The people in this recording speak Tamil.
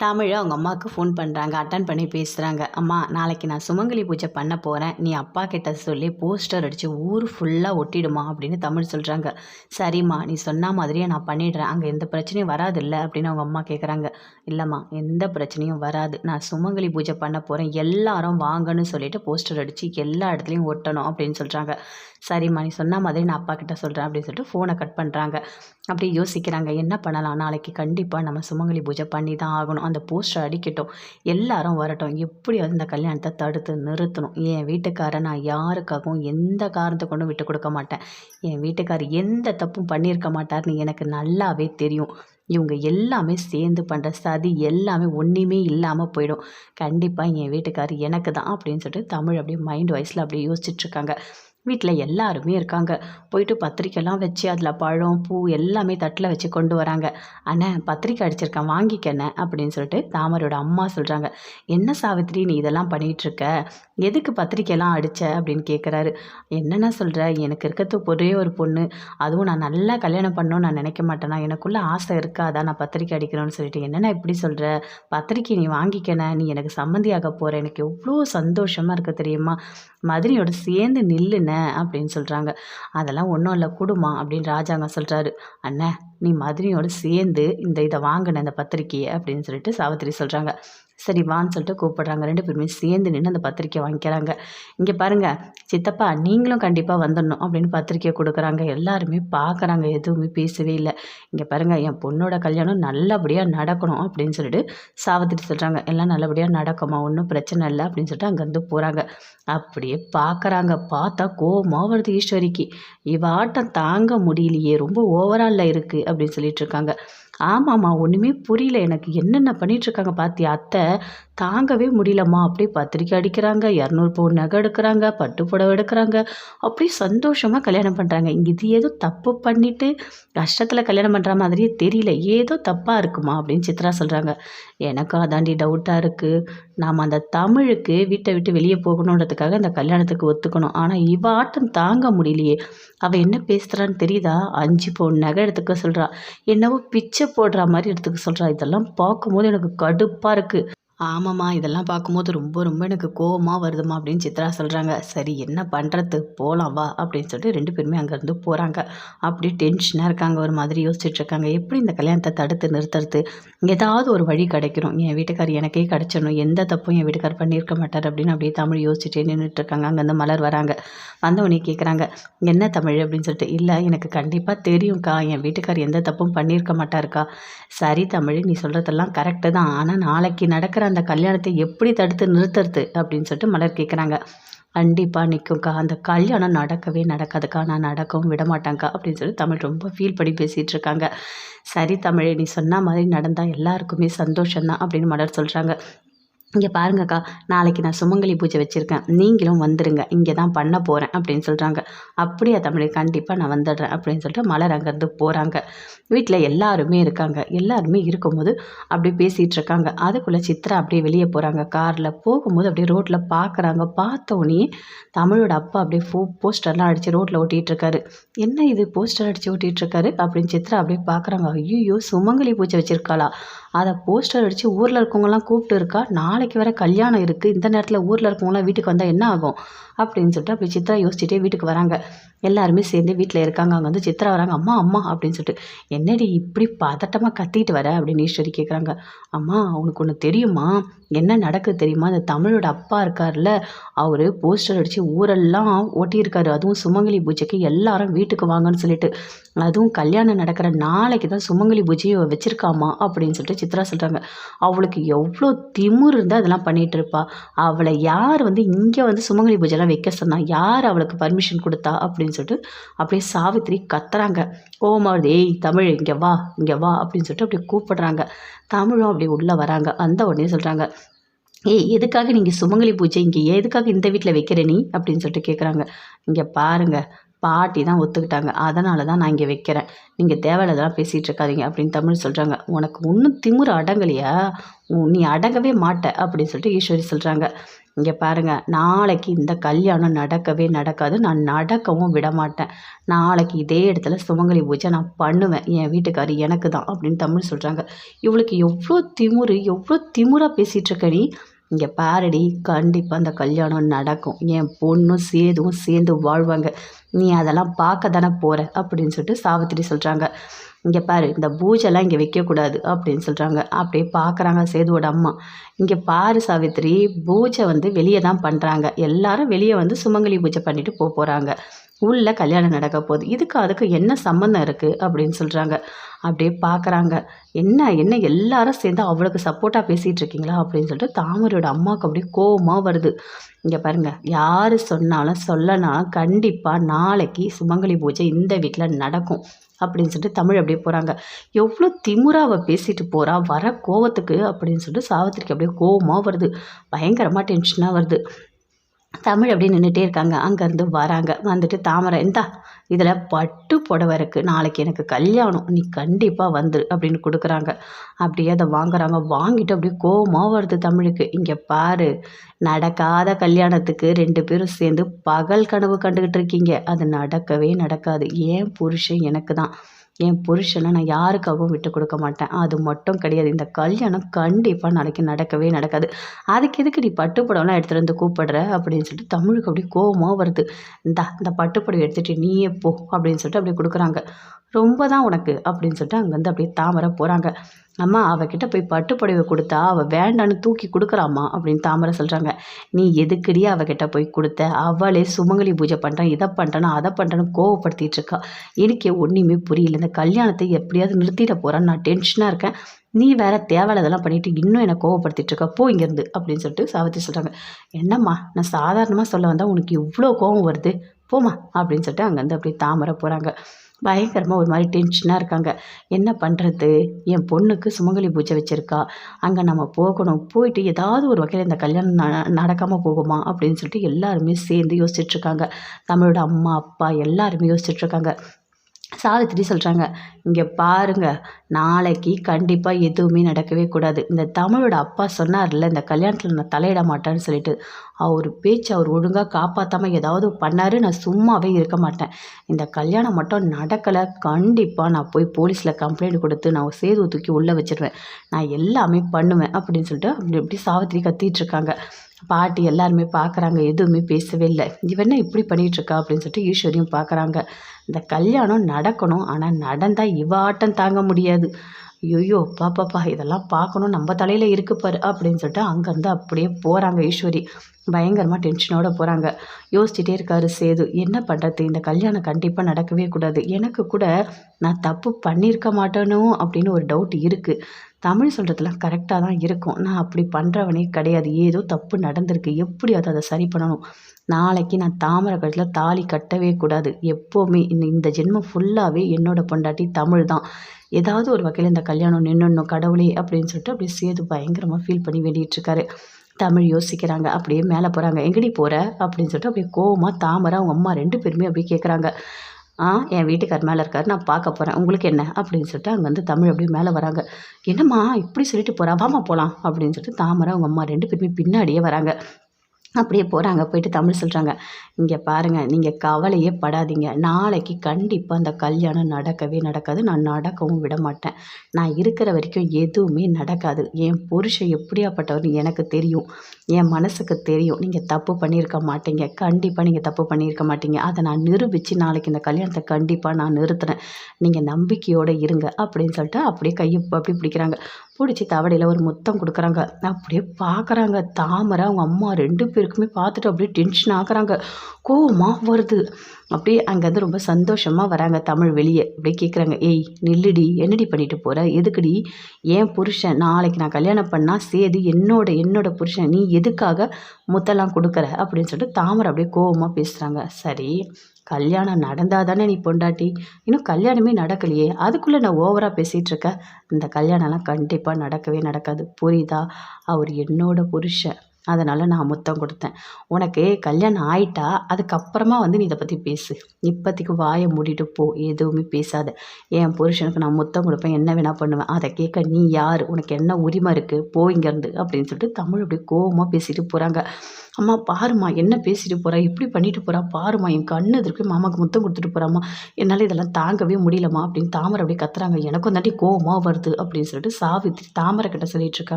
தமிழ் அவங்க அம்மாவுக்கு ஃபோன் பண்ணுறாங்க அட்டன் பண்ணி பேசுகிறாங்க அம்மா நாளைக்கு நான் சுமங்கலி பூஜை பண்ண போகிறேன் நீ அப்பா கிட்ட சொல்லி போஸ்டர் அடித்து ஊர் ஃபுல்லாக ஒட்டிடுமா அப்படின்னு தமிழ் சொல்கிறாங்க சரிம்மா நீ சொன்ன மாதிரியே நான் பண்ணிடுறேன். அங்கே எந்த பிரச்சனையும் வராது இல்லை அப்படின்னு அவங்க அம்மா கேட்குறாங்க இல்லைம்மா எந்த பிரச்சனையும் வராது. நான் சுமங்கலி பூஜை பண்ண போகிறேன் எல்லாரும் வாங்கன்னு சொல்லிட்டு போஸ்டர் அடித்து எல்லா இடத்துலையும் ஒட்டணும் அப்படின்னு சொல்கிறாங்க சரிம்மா நீ சொன்ன மாதிரி நான் அப்பா கிட்ட சொல்கிறேன் அப்படின்னு சொல்லிட்டு ஃபோனை கட் பண்ணுறாங்க அப்படியே யோசிக்கிறாங்க. என்ன பண்ணலாம்? நாளைக்கு கண்டிப்பாக நம்ம சுமங்கலி பூஜை பண்ணி தான் ஆகணும். அந்த போஸ்டர் அடிக்கட்டும். எல்லாரும் வரட்டும். எப்படியாவது இந்த கல்யாணத்தை தடுத்து நிறுத்தணும். என் வீட்டுக்காரை நான் யாருக்காகவும் எந்த காரணத்தை கொண்டும் விட்டு கொடுக்க மாட்டேன். என் வீட்டுக்கார் எந்த தப்பும் பண்ணியிருக்க மாட்டார்னு எனக்கு நல்லாவே தெரியும். இவங்க எல்லாமே சேர்ந்து பண்ணுற சதி எல்லாமே ஒன்றுமே இல்லாமல் போயிடும். கண்டிப்பாக என் வீட்டுக்கார் எனக்கு தான் அப்படின்னு சொல்லிட்டு தமிழ் அப்படியே மைண்ட் வாய்ஸில் அப்படியே யோசிச்சுட்ருக்காங்க வீட்டில் எல்லாருமே இருக்காங்க. போயிட்டு பத்திரிக்கைலாம் வச்சு அதில் பழம் பூ எல்லாமே தட்டில் வச்சு கொண்டு வராங்க. அண்ணே பத்திரிக்கை அடிச்சிருக்கேன் வாங்கிக்கண்ணே அப்படின்னு சொல்லிட்டு தாமரோட அம்மா சொல்கிறாங்க என்ன சாவித்திரி நீ இதெல்லாம் பண்ணிகிட்ருக்க எதுக்கு பத்திரிக்கைலாம் அடித்த அப்படின்னு கேட்குறாரு என்னென்ன சொல்கிற எனக்கு இருக்கிறது ஒரே ஒரு பொண்ணு. அதுவும் நான் நல்லா கல்யாணம் பண்ணணும்னு நான் நினைக்க மாட்டேனா? எனக்குள்ளே ஆசை இருக்கா அதான் நான் பத்திரிக்கை அடிக்கணும்னு சொல்லிட்டு என்னென்ன இப்படி சொல்கிற பத்திரிக்கை நீ வாங்கிக்கண்ணே. நீ எனக்கு சம்மந்தியாக போகிற எனக்கு எவ்வளோ சந்தோஷமாக இருக்க தெரியுமா? மதுரையோட சேர்ந்து நில்லுன அப்படின்னு சொல்கிறாங்க அதெல்லாம் ஒன்றும் இல்லை குடுமா அப்படின்னு ராஜாங்க சொல்கிறாரு அண்ணே நீ மதுரையோடு சேர்ந்து இந்த இதை வாங்கின இந்த பத்திரிக்கையை அப்படின்னு சொல்லிட்டு சாவித்திரி சொல்கிறாங்க சரி வான்னு சொல்லிட்டு கூப்பிடுறாங்க. ரெண்டு பேருமே சேர்ந்து நின்று அந்த பத்திரிக்கை வாங்கிக்கிறாங்க. இங்கே பாருங்கள் சித்தப்பா நீங்களும் கண்டிப்பாக வந்துடணும் அப்படின்னு பத்திரிக்கையை கொடுக்குறாங்க. எல்லாருமே பார்க்குறாங்க எதுவுமே பேசவே இல்லை. இங்கே பாருங்கள் என் பொண்ணோட கல்யாணம் நல்லபடியாக நடக்கணும் அப்படின்னு சொல்லிட்டு சாவித்திரி சொல்கிறாங்க எல்லாம் நல்லபடியாக நடக்குமா? ஒன்றும் பிரச்சனை இல்லை அப்படின்னு சொல்லிட்டு அங்கேருந்து போகிறாங்க அப்படியே பார்க்குறாங்க. பார்த்தா கோபமாக வருது ஈஸ்வரிக்கு. இவ ஆட்டம் தாங்க முடியலையே ரொம்ப ஓவராலில் இருக்குது அப்படின்னு சொல்லிட்டு இருக்காங்க. ஆமாம்மா ஒன்றுமே புரியல. எனக்கு என்னென்ன பண்ணிகிட்ருக்காங்க பார்த்தியா அத்தை? தாங்கவே முடியலம்மா. அப்படியே பத்திரிக்கை அடிக்கிறாங்க இரநூறு பவுன் நகை எடுக்கிறாங்க பட்டு புடவை எடுக்கிறாங்க. அப்படியே சந்தோஷமாக கல்யாணம் பண்ணுறாங்க இங்கே இது ஏதோ தப்பு பண்ணிவிட்டு கஷ்டத்தில் கல்யாணம் பண்ணுற மாதிரியே தெரியல. ஏதோ தப்பாக இருக்குமா அப்படின்னு சித்ரா சொல்கிறாங்க எனக்கும் அதாண்டி டவுட்டாக இருக்குது நாம் அந்த தமிழுக்கு வீட்டை விட்டு வெளியே போகணுன்றதுக்காக அந்த கல்யாணத்துக்கு ஒத்துக்கணும். ஆனால் இவ ஆட்டம் தாங்க முடியலையே. அவள் என்ன பேசுகிறான்னு தெரியுதா? அஞ்சு பவுன் நகை எடுத்துக்க சொல்கிறா என்னவோ பிச்சை போடுற மாதிரி எடுத்துக்க சொல்கிறா இதெல்லாம் பார்க்கும்போது எனக்கு கடுப்பாக இருக்குது ஆமாம்மா இதெல்லாம் பார்க்கும்போது ரொம்ப ரொம்ப எனக்கு கோவமாக வருதுமா அப்படின்னு சித்ரா சொல்கிறாங்க சரி என்ன பண்ணுறது போகலாம் வா அப்படின்னு சொல்லிட்டு ரெண்டு பேருமே அங்கேருந்து போகிறாங்க அப்படி டென்ஷனாக இருக்காங்க ஒரு மாதிரி யோசிச்சுட்ருக்காங்க எப்படி இந்த கல்யாணத்தை தடுத்து நிறுத்துறது? ஏதாவது ஒரு வழி கிடைக்கணும். என் வீட்டுக்கார் எனக்கே கிடச்சிடணும். எந்த தப்பும் என் வீட்டுக்கார் பண்ணியிருக்க மாட்டார் அப்படின்னு அப்படியே தமிழ் யோசிச்சுட்டே நின்றுட்டு இருக்காங்க. அங்கேருந்து மலர் வராங்க. வந்தவனே கேட்குறாங்க என்ன தமிழ்? அப்படின்னு சொல்லிட்டு இல்லை எனக்கு கண்டிப்பாக தெரியும்க்கா. என் வீட்டுக்கார் எந்த தப்பும் பண்ணியிருக்க மாட்டாருக்கா. சரி தமிழ் நீ சொல்கிறதெல்லாம் கரெக்டு தான். ஆனால் நாளைக்கு நடக்கிற அந்த கல்யாணத்தை எப்படி தடுத்து நிறுத்துறது அப்படின்னு சொல்லிட்டு மலர் கேட்குறாங்க கண்டிப்பாக நிற்கும்க்கா அந்த கல்யாணம் நடக்கவே நடக்காதுக்கா. நான் நடக்கவும் விட மாட்டேங்க்கா அப்படின்னு சொல்லி தமிழ் ரொம்ப ஃபீல் பண்ணி பேசிகிட்டு இருக்காங்க. சரி தமிழ் நீ சொன்ன மாதிரி நடந்தால் எல்லாருக்குமே சந்தோஷம்தான் அப்படின்னு மலர் சொல்கிறாங்க இங்கே பாருங்கக்கா நாளைக்கு நான் சுமங்கலி பூஜை வச்சுருக்கேன். நீங்களும் வந்துடுங்க இங்கே தான் பண்ண போகிறேன் அப்படின்னு சொல்கிறாங்க அப்படியா தமிழ் கண்டிப்பாக நான் வந்துடுறேன் அப்படின்னு சொல்லிட்டு மலர் அங்கேருந்து போகிறாங்க வீட்டில் எல்லாருமே இருக்காங்க. எல்லாருமே இருக்கும்போது அப்படியே பேசிகிட்டு இருக்காங்க. அதுக்குள்ளே சித்ரா அப்படியே வெளியே போகிறாங்க காரில் போகும்போது அப்படியே ரோட்டில் பார்க்குறாங்க பார்த்தோன்னே தமிழோட அப்பா அப்படியே ஃபோ போஸ்டர்லாம் அடித்து ரோட்டில் ஓட்டிகிட்ருக்காரு என்ன இது? போஸ்டர் அடித்து ஓட்டிகிட்ருக்காரு அப்படின்னு சித்ரா அப்படியே பார்க்குறாங்க ஐயோ சுமங்கலி பூஜை வச்சுருக்காளா? அதை போஸ்டர் அடித்து ஊரில் இருக்கவங்கலாம் கூப்பிட்டு இருக்கா? நாளைக்கு வர கல்யாணம் இருக்குது இந்த நேரத்தில் ஊரில் இருக்கவங்களாம் வீட்டுக்கு வந்தால் என்ன ஆகும்? அப்படின்னு சொல்லிட்டு அப்படி சித்ரா யோசிச்சுட்டே வீட்டுக்கு வராங்க. எல்லாருமே சேர்ந்து வீட்டில் இருக்காங்க. அங்கே வந்து சித்ரா வராங்க. அம்மா அம்மா அப்படின்னு சொல்லிட்டு என்னடி இப்படி பதட்டமாக கத்திட்டு வர? அப்படின்னு ஈஸ்வரி கேட்குறாங்க அம்மா உனக்கு ஒன்று தெரியுமா? என்ன நடக்குது தெரியுமா? அந்த தமிழோட அப்பா இருக்கார்ல அவர் போஸ்டர் அடித்து ஊரெல்லாம் ஓட்டியிருக்காரு. அதுவும் சுமங்கலி பூஜைக்கு எல்லாரும் வீட்டுக்கு வாங்கன்னு சொல்லிட்டு அதுவும் கல்யாணம் நடக்கிற நாளைக்கு தான் சுமங்கலி பூஜையை வச்சுருக்காமா? அப்படின்னு சொல்லிட்டு சித்ரா சொல்கிறாங்க அவளுக்கு எவ்வளோ திமுர் இருந்தால் அதெல்லாம் பண்ணிகிட்டு இருப்பா. அவளை யார் வந்து இங்கே வந்து சுமங்கலி பூஜைலாம் வைக்க சொன்னா யார் அவளுக்கு பர்மிஷன் கொடுத்தா? அப்படின்னு சொல்லிட்டு அப்படியே சாவித்திரி கத்துறாங்க. கோவமாக ஏய் தமிழ் இங்கே வா இங்கே வா அப்படின்னு சொல்லிட்டு அப்படியே கூப்பிடுறாங்க. தமிழும் அப்படியே உள்ளே வராங்க. அந்த உடனே சொல்கிறாங்க ஏய் எதுக்காக நீங்கள் சுமங்கலி பூஜை இங்கே எதுக்காக இந்த வீட்டில் வைக்கிற நீ? அப்படின்னு சொல்லிட்டு கேட்குறாங்க இங்கே பாருங்கள் பாட்டி தான் ஒத்துக்கிட்டாங்க. அதனால தான் நான் இங்கே வைக்கிறேன். நீங்கள் தேவையில்லாதான் பேசிகிட்டு இருக்காதீங்க அப்படின்னு தமிழ் சொல்கிறாங்க உனக்கு ஒன்றும் திமுற அடங்கலையா? நீ அடங்கவே மாட்ட அப்படின்னு சொல்லிட்டு ஈஸ்வரி சொல்கிறாங்க இங்கே பாருங்கள் நாளைக்கு இந்த கல்யாணம் நடக்கவே நடக்காது. நான் நடக்கவும் விட மாட்டேன். நாளைக்கு இதே இடத்துல சுமங்கலி பூஜை நான் பண்ணுவேன். என் வீட்டுக்காரி எனக்கு தான் அப்படின்னு தமிழ் சொல்கிறாங்க இவளுக்கு எவ்வளோ திமுரு எவ்வளோ திமுறாக பேசிகிட்டு இருக்க நீ? இங்கே பாருடி கண்டிப்பாக அந்த கல்யாணம் நடக்கும். என் பொண்ணும் சேதுவும் சேர்ந்து வாழ்வாங்க. நீ அதெல்லாம் பார்க்க தானே போகிற அப்படின்னு சொல்லிட்டு சாவித்திரி சொல்கிறாங்க இங்கே பாரு இந்த பூஜைலாம் இங்கே வைக்கக்கூடாது அப்படின்னு சொல்கிறாங்க அப்படியே பார்க்குறாங்க சேதுவோட அம்மா. இங்கே பாரு சாவித்திரி பூஜை வந்து வெளியே தான் பண்ணுறாங்க எல்லாரும் வெளியே வந்து சுமங்கலி பூஜை பண்ணிட்டு போக போகிறாங்க உள்ள கல்யாணம் நடக்க போகுது. இதுக்கு அதுக்கு என்ன சம்மந்தம் இருக்குது அப்படின்னு சொல்கிறாங்க அப்படியே பார்க்குறாங்க என்ன என்ன எல்லாரும் சேர்ந்து அவளுக்கு சப்போர்ட்டாக பேசிகிட்டு இருக்கீங்களா? அப்படின்னு சொல்லிட்டு தாமரையோட அம்மாவுக்கு அப்படியே கோபமாக வருது. இங்கே பாருங்கள் யார் சொன்னாலும் சொல்லனாலும் கண்டிப்பாக நாளைக்கு சுமங்கலி பூஜை இந்த வீட்டில் நடக்கும். அப்படின்னு சொல்லிட்டு தமிழ் அப்படியே போகிறாங்க எவ்வளோ திமுறாவை பேசிட்டு போகிறா வர கோவத்துக்கு அப்படின்னு சொல்லிட்டு சாவித்திரிக்கு அப்படியே கோபமாக வருது. பயங்கரமாக டென்ஷனாக வருது. தமிழ் அப்படி நின்றுட்டே இருக்காங்க. அங்கேருந்து வராங்க. வந்துட்டு தாமரை இந்தா இதில் பட்டு புடவை இருக்குது நாளைக்கு எனக்கு கல்யாணம். நீ கண்டிப்பாக வந்துரு அப்படின்னு கொடுக்குறாங்க. அப்படியே அதை வாங்குறாங்க. வாங்கிட்டு அப்படியே கோபமாக வருது தமிழுக்கு. இங்கே பாரு நடக்காத கல்யாணத்துக்கு ரெண்டு பேரும் சேர்ந்து பகல் கனவு கண்டுக்கிட்டு இருக்கீங்க. அது நடக்கவே நடக்காது. ஏன் புருஷன் எனக்கு தான். என் புருஷனை நான் யாருக்காகவும் விட்டு கொடுக்க மாட்டேன். அது மட்டும் கிடையாது. இந்த கல்யாணம் கண்டிப்பாக நாளைக்கு நடக்கவே நடக்காது. அதுக்கு எதுக்கு நீ பட்டுப்படம்லாம் எடுத்துகிட்டு வந்து கூப்பிடுற? அப்படின்னு சொல்லிட்டு தமிழுக்கு அப்படியே கோபமாக வருது. இந்தா இந்த பட்டுப்படம் எடுத்துகிட்டு நீயே போ அப்படின்னு சொல்லிட்டு அப்படியே கொடுக்குறாங்க. ரொம்ப தான் உனக்கு அப்படின்னு சொல்லிட்டு அங்கேருந்து அப்படியே தாமரை போகிறாங்க அம்மா அவகிட்ட போய் பட்டு புடவை கொடுத்தா அவள் வேண்டான்னு தூக்கி கொடுக்குறாம்மா அப்படின்னு தாமரை சொல்கிறாங்க நீ எதுக்கடி அவகிட்ட போய் கொடுத்த? அவளே சுமங்கலி பூஜை பண்ணுறேன் இதை பண்ணுறேன்னு அதை பண்ணுறேன்னு கோவப்படுத்திட்டு இருக்கா. எனக்கே ஒன்றுமே புரியல. இந்த கல்யாணத்தை எப்படியாவது நிறுத்திட போகிறான்னு நான் டென்ஷனாக இருக்கேன். நீ வேற தேவையில்லாதெல்லாம் பண்ணிட்டு இன்னும் என்னை கோவப்படுத்திட்டு இருக்க? போ இங்கேருந்து அப்படின்னு சொல்லிட்டு சாவித்திரி சொல்கிறாங்க என்னம்மா நான் சாதாரணமாக சொல்ல வந்தால் உனக்கு இவ்வளோ கோவம் வருது? போமா அப்படின்னு சொல்லிட்டு அங்கேருந்து அப்படியே தாமரை போகிறாங்க பயங்கரமாக ஒரு மாதிரி டென்ஷனாக இருக்காங்க. என்ன பண்ணுறது என் பொண்ணுக்கு சுமங்கலி பூஜை வச்சுருக்கா. அங்கே நம்ம போகணும். போயிட்டு ஏதாவது ஒரு வகையில் இந்த கல்யாணம் ந நடக்காமல் போகுமா? அப்படின்னு சொல்லிட்டு எல்லாருமே சேர்ந்து யோசிச்சுட்ருக்காங்க தமிழோட அம்மா அப்பா எல்லாருமே யோசிச்சுட்ருக்காங்க சாவித்திரி சொல்கிறாங்க இங்கே பாருங்கள் நாளைக்கு கண்டிப்பாக எதுவுமே நடக்கவே கூடாது. இந்த தமிழோட அப்பா சொன்னார்ல இந்த கல்யாணத்தில் நான் தலையிட மாட்டேன்னு சொல்லிட்டு அவர் பேச்சு அவர் ஒழுங்காக காப்பாற்றாமல் ஏதாவது பண்ணார் நான் சும்மாவே இருக்க மாட்டேன். இந்த கல்யாணம் மட்டும் நடக்கலை கண்டிப்பாக நான் போய் போலீஸில் கம்ப்ளைண்ட் கொடுத்து நான் சேது தூக்கி உள்ளே வச்சிருவேன். நான் எல்லாமே பண்ணுவேன் அப்படின்னு சொல்லிட்டு அப்படி இப்படி சாவித்திரி கத்திகிட்ருக்காங்க இருக்காங்க. பாட்டி எல்லாருமே பார்க்குறாங்க எதுவுமே பேசவே இல்லை. இவன் இப்படி பண்ணிகிட்ருக்கா அப்படின்னு சொல்லிட்டு ஈஸ்வரியும் பார்க்குறாங்க இந்த கல்யாணம் நடக்கணும் ஆனால் நடந்தால் இவாட்டம் தாங்க முடியாது. ஐயோ பாப்பாப்பா இதெல்லாம் பார்க்கணும் நம்ம தலையில் இருக்கு பாரு அப்படின்னு சொல்லிட்டு அங்கேருந்து அப்படியே போகிறாங்க ஈஸ்வரி. பயங்கரமாக டென்ஷனோடு போகிறாங்க யோசிச்சுட்டே இருக்காரு சேது. என்ன பண்ணுறது இந்த கல்யாணம் கண்டிப்பாக நடக்கவே கூடாது. எனக்கு கூட நான் தப்பு பண்ணியிருக்க மாட்டேனோ அப்படின்னு ஒரு டவுட் இருக்குது தமிழ் சொல்கிறதுலாம் கரெக்டாக தான் இருக்கும். நான் அப்படி பண்ணுறவனே கிடையாது. ஏதோ தப்பு நடந்திருக்கு. எப்படி அதை அதை சரி பண்ணணும். நாளைக்கு நான் தாமரை கழுத்தில் தாலி கட்டவே கூடாது. எப்போவுமே இந்த இந்த ஜென்மம் ஃபுல்லாகவே என்னோட பொண்டாட்டி தமிழ் தான். ஏதாவது ஒரு வகையில் இந்த கல்யாணம் நின்றுணும் கடவுளே அப்படின்னு சொல்லிட்டு அப்படியே சேது பயங்கரமாக ஃபீல் பண்ணி வேண்டிகிட்ருக்காரு தமிழ் யோசிக்கிறாங்க. அப்படியே மேலே போகிறாங்க எங்கடி போகிற அப்படின்னு சொல்லிட்டு அப்படியே கோவமாக தாமரை அவங்க அம்மா ரெண்டு பேருமே அப்படியே கேட்குறாங்க என் வீட்டுக்கார் மேலே இருக்கார் நான் பார்க்க போகிறேன் உங்களுக்கு என்ன? அப்படின்னு சொல்லிட்டு அங்கே வந்து தமிழ் அப்படியே மேலே வராங்க. என்னம்மா இப்படி சொல்லிட்டு போகிறா வாமா போகலாம் அப்படின்னு சொல்லிட்டு தாமரை அவங்க அம்மா ரெண்டு பேருமே பின்னாடியே வராங்க. அப்படியே போகிறாங்க போயிட்டு தமிழ் சொல்கிறாங்க இங்கே பாருங்கள் நீங்கள் கவலையே படாதீங்க. நாளைக்கு கண்டிப்பாக அந்த கல்யாணம் நடக்கவே நடக்காது. நான் நடக்கவும் விட மாட்டேன். நான் இருக்கிற வரைக்கும் எதுவுமே நடக்காது. என் புருஷன் எப்படியாப்பட்டவர்னு எனக்கு தெரியும். என் மனசுக்கு தெரியும். நீங்கள் தப்பு பண்ணியிருக்க மாட்டீங்க. கண்டிப்பாக நீங்கள் தப்பு பண்ணியிருக்க மாட்டீங்க. அதை நான் நிரூபித்து நாளைக்கு இந்த கல்யாணத்தை கண்டிப்பாக நான் நிறுத்துறேன். நீங்கள் நம்பிக்கையோடு இருங்க அப்படின்னு சொல்லிட்டு அப்படியே கையை அப்படி பிடிக்கிறாங்க. பிடிச்சி தவடையில் ஒரு முத்தம் கொடுக்குறாங்க. அப்படியே பார்க்குறாங்க தாமரை அவங்க அம்மா ரெண்டு பேருக்குமே பார்த்துட்டு அப்படியே டென்ஷன் ஆகுறாங்க. கோவமாக வருது. அப்படியே அங்கேருந்து ரொம்ப சந்தோஷமாக வராங்க தமிழ் வெளியே. அப்படியே கேட்குறாங்க ஏய் நில்லுடி என்னடி பண்ணிட்டு போகிற எதுக்குடி? ஏன் புருஷன்? நாளைக்கு நான் கல்யாணம் பண்ணால் சேது என்னோட என்னோட புருஷன். நீ எதுக்காக முத்தெல்லாம் கொடுக்குற? அப்படின்னு சொல்லிட்டு தாமரை அப்படியே கோவமாக பேசுகிறாங்க சரி கல்யாணம் நடந்தால் தானே நீ பொண்டாட்டி? இன்னும் கல்யாணமே நடக்கலையே. அதுக்குள்ளே நான் ஓவராக பேசிகிட்டு இருக்கேன் இந்த கல்யாணம்லாம் கண்டிப்பாக நடக்கவே நடக்காது. புரியுதா? அவர் என்னோட புருஷன். அதனால் நான் முத்தம் கொடுத்தேன். உனக்கு கல்யாணம் ஆயிட்டா அதுக்கப்புறமா வந்து நீ இதை பற்றி பேசு. இப்போதைக்கு வாயை மூடிட்டு போ எதுவுமே பேசாத. என் புருஷனுக்கு நான் முத்தம் கொடுப்பேன் என்ன வேணால் பண்ணுவேன். அதை கேட்க நீ யார்? உனக்கு என்ன உரிமை இருக்குது போ இங்கேருந்து அப்படின்னு சொல்லிட்டு தமிழ் அப்படி கோபமாக பேசிட்டு போகிறாங்க அம்மா பாரும்மா என்ன பேசிட்டு போகிறா இப்படி பண்ணிட்டு போகிறா பாரும்மா என் கண்ணு எதிர்க்கு மாமாவுக்கு முத்தம் கொடுத்துட்டு போகிறாம்மா என்னால் இதெல்லாம் தாங்கவே முடியலம்மா அப்படின்னு தாமரை அப்படியே கத்துறாங்க. எனக்கும் தாண்டி கோவமாக வருது அப்படின்னு சொல்லிட்டு சாவித்திரி தாமரை கிட்ட சொல்லிட்டு இருக்காங்க.